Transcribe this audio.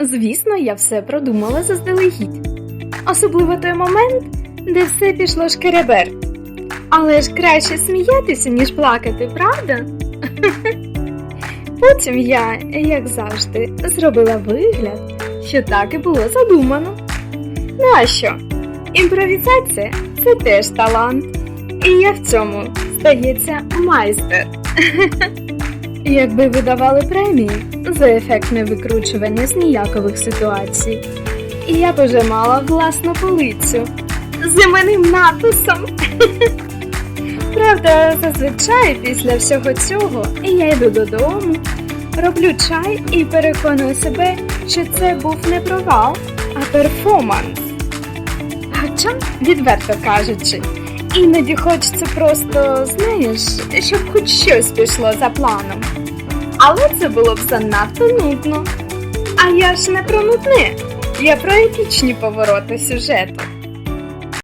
Звісно, я все продумала заздалегідь. Особливо той момент, де все пішло шкеребер. Але ж краще сміятися, ніж плакати, правда? Потім я, як завжди, зробила вигляд, що так і було задумано. Ну а що? Імпровізація це теж талант. І я в цьому, здається, майстер. Якби ви давали премії за ефектне викручування з ніякових ситуацій, і я б уже мала власну полицю з іменним надписом. Правда, зазвичай після всього цього я йду додому, роблю чай і переконую себе, що це був не провал, а перформанс. Хоча, відверто кажучи, іноді хочеться просто, знаєш, щоб хоч щось пішло за планом. Але це було б занадто нудно. А я ж не про нудне, я про епічні повороти сюжету.